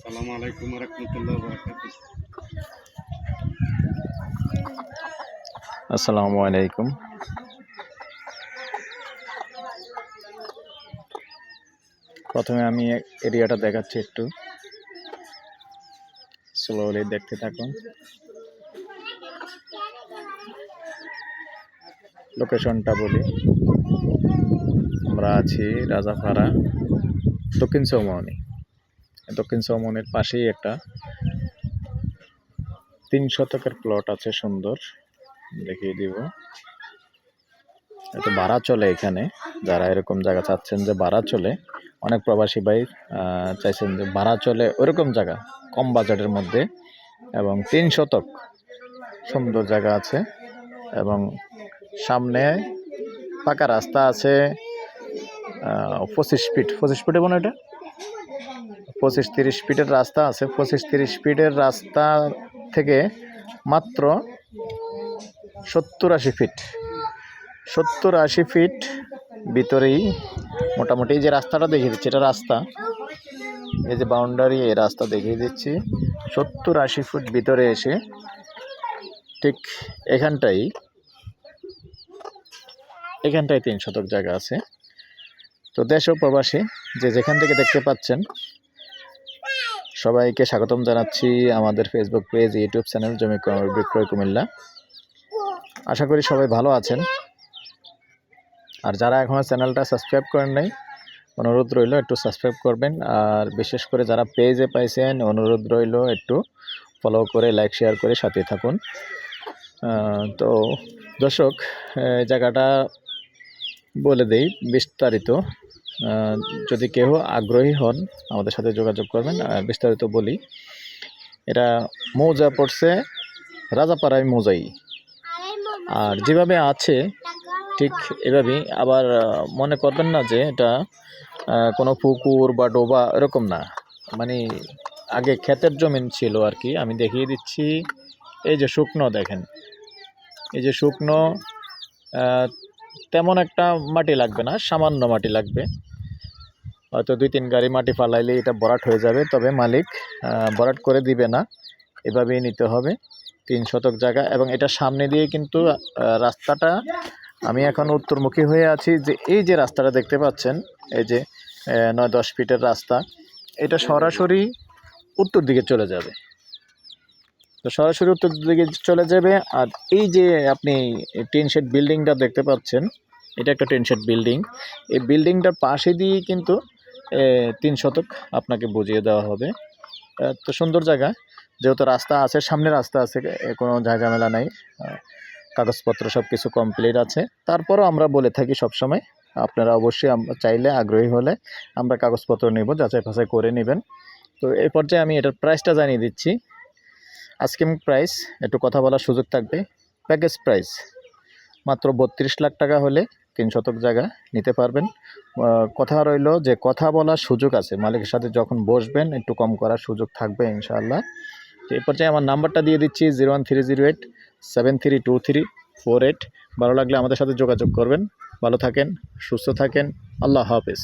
আসসালামু আলাইকুম আসসালামু আলাইকুম। প্রথমে আমি এরিয়াটা দেখাচ্ছি একটু। স্লোলি দেখতে থাকুন। লোকেশনটা বলি। আমরা আছি রাজাপাড়া, দক্ষিণ চৌমনি দক্ষিণ চৌমনির পাশেই একটা। তিন শতকের প্লট আছে সুন্দর, দেখিয়ে দিব। একটু ভাড়া চলে এখানে, যারা এরকম জায়গা চাচ্ছেন যে ভাড়া চলে, অনেক প্রবাসী ভাই চাইছেন যে ভাড়া চলে ওরকম জায়গা, কম বাজেটের মধ্যে। এবং তিন শতক সুন্দর জায়গা আছে এবং সামনে পাকা রাস্তা আছে পঁচিশ ফিট পঁচিশ ফিটে মনে এটা? পঁচিশ তিরিশ ফিটের রাস্তা আছে। পঁচিশ তিরিশ ফিটের রাস্তা থেকে মাত্র সত্তর আশি ফিট সত্তর আশি ফিট ভিতরেই মোটামুটি যে রাস্তাটা দেখিয়ে দিচ্ছি, এটা রাস্তা। এই যে বাউন্ডারি এই রাস্তা দেখিয়ে দিচ্ছি। সত্তর আশি ফুট ভিতরে এসে ঠিক এখানটাই এখানটায় তিন শতক জায়গা আছে। তো দেশ ও প্রবাসী যে যেখান থেকে দেখতে পাচ্ছেন সবাইকে স্বাগতম জানাচ্ছি আমাদের ফেসবুক পেজ ইউটিউব চ্যানেল জমি ক্রয় বিক্রয় কুমিল্লা। আশা করি সবাই ভালো আছেন। আর যারা এখনও চ্যানেলটা সাবস্ক্রাইব করেন নাই, অনুরোধ রইল একটু সাবস্ক্রাইব করবেন। আর বিশেষ করে যারা পেজে পাইছেন, অনুরোধ রইল একটু ফলো করে লাইক শেয়ার করে সাথে থাকুন। তো দর্শক জায়গাটা বলে দেই বিস্তারিত। যদি কেউ আগ্রহী হন, আমাদের সাথে যোগাযোগ করবেন। বিস্তারিত বলি এটা মৌজা পড়ছে রাজাপাড়ায় মৌজাই। আর যেভাবে আছে, ঠিক এভাবেই। আবার মনে করবেন না যে এটা কোনো পুকুর বা ডোবা এরকম না। মানে আগে ক্ষেতের জমিন ছিল আর কি। আমি দেখিয়ে দিচ্ছি, এই যে শুকনো দেখেন। এই যে শুকনো তেমন একটা মাটি লাগবে না, সামান্য মাটি লাগবে। হয়তো দুই তিন গাড়ি মাটি ফালাইলে এটা ভরাট হয়ে যাবে, তবে মালিক ভরাট করে দিবে না। এভাবেই নিতে হবে তিন শতক জায়গা। এবং এটা সামনে দিয়ে কিন্তু রাস্তাটা আমি এখন উত্তরমুখী হয়ে আছি যে এই যে রাস্তাটা দেখতে পাচ্ছেন, এই যে নয় দশ ফিটের রাস্তা, এটা সরাসরি উত্তর দিকে চলে যাবে। তো সরাসরি উত্তর দিকে চলে যাবে। আর এই যে আপনি টিন শেড বিল্ডিংটা দেখতে পাচ্ছেন, এটা একটা টিন শেড বিল্ডিং। এই বিল্ডিংটার পাশে দিয়ে কিন্তু তিন শতক আপনাকে বুঝিয়ে দেওয়া হবে। তো সুন্দর জায়গা। যেহেতু রাস্তা আছে, সামনে রাস্তা আছে কোনো ঝামেলা নাই। কাগজপত্র সব কিছু কমপ্লিট আছে। তারপরও আমরা বলে থাকি সবসময়, আপনারা অবশ্যই চাইলে আগ্রহী হলে আমরা কাগজপত্র নেব, যাচাই ফাচাই করে নেবেন। তো এই পর্যায়ে আমি এটার প্রাইসটা জানিয়ে দিচ্ছি। আজকে প্রাইস একটু কথা বলার সুযোগ থাকবে। প্যাকেজ প্রাইস মাত্র বত্রিশ লাখ টাকা হলে তিন শতক জায়গা নিতে পারবেন। কথা রইল যে কথা বলার সুযোগ আছে। মালিকের সাথে যখন বসবেন, একটু কম করার সুযোগ থাকবে ইনশাআল্লাহ। তো এই পর্যায়ে আমার নাম্বারটা দিয়ে দিচ্ছি zero one three zero eight seven three two three four eight. ভালো লাগলে আমাদের সাথে যোগাযোগ করবেন। ভালো থাকেন, সুস্থ থাকেন। আল্লাহ হাফেজ।